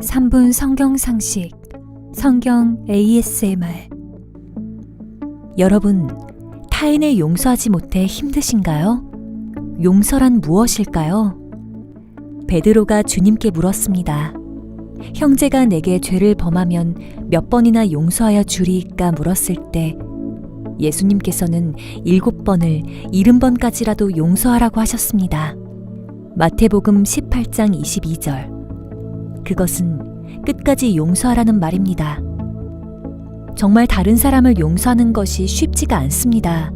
3분 성경 상식 성경 ASMR 여러분, 타인을 용서하지 못해 힘드신가요? 용서란 무엇일까요? 베드로가 주님께 물었습니다. 형제가 내게 죄를 범하면 몇 번이나 용서하여 주리이까 물었을 때 예수님께서는 일곱 번을 일흔 번까지라도 용서하라고 하셨습니다. 마태복음 18장 22절. 그것은 끝까지 용서하라는 말입니다. 정말 다른 사람을 용서하는 것이 쉽지가 않습니다.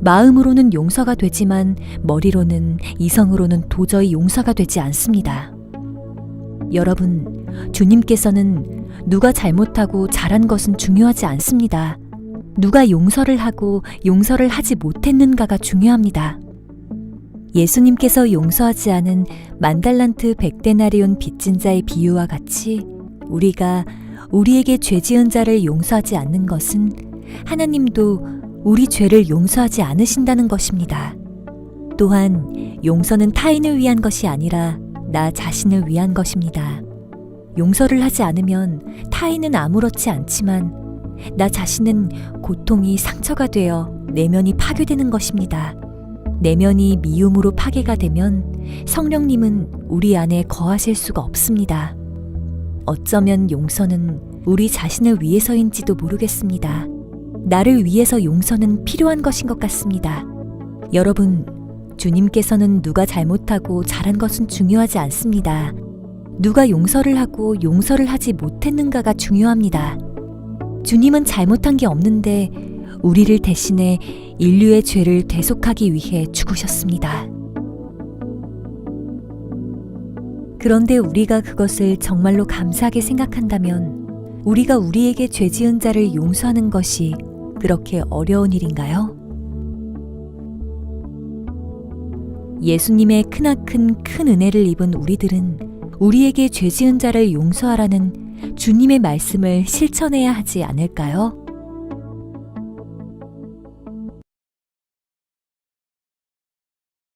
마음으로는 용서가 되지만 머리로는 이성으로는 도저히 용서가 되지 않습니다. 여러분, 주님께서는 누가 잘못하고 잘한 것은 중요하지 않습니다. 누가 용서를 하고 용서를 하지 못했는가가 중요합니다. 예수님께서 용서하지 않은 만달란트 백데나리온 빚진 자의 비유와 같이 우리가 우리에게 죄 지은 자를 용서하지 않는 것은 하나님도 우리 죄를 용서하지 않으신다는 것입니다. 또한 용서는 타인을 위한 것이 아니라 나 자신을 위한 것입니다. 용서를 하지 않으면 타인은 아무렇지 않지만 나 자신은 고통이 상처가 되어 내면이 파괴되는 것입니다. 내면이 미움으로 파괴가 되면 성령님은 우리 안에 거하실 수가 없습니다. 어쩌면 용서는 우리 자신을 위해서인지도 모르겠습니다. 나를 위해서 용서는 필요한 것인 것 같습니다. 여러분, 주님께서는 누가 잘못하고 잘한 것은 중요하지 않습니다. 누가 용서를 하고 용서를 하지 못했는가가 중요합니다. 주님은 잘못한 게 없는데 우리를 대신해 인류의 죄를 대속하기 위해 죽으셨습니다. 그런데 우리가 그것을 정말로 감사하게 생각한다면 우리가 우리에게 죄 지은 자를 용서하는 것이 그렇게 어려운 일인가요? 예수님의 크나큰 큰 은혜를 입은 우리들은 우리에게 죄 지은 자를 용서하라는 주님의 말씀을 실천해야 하지 않을까요?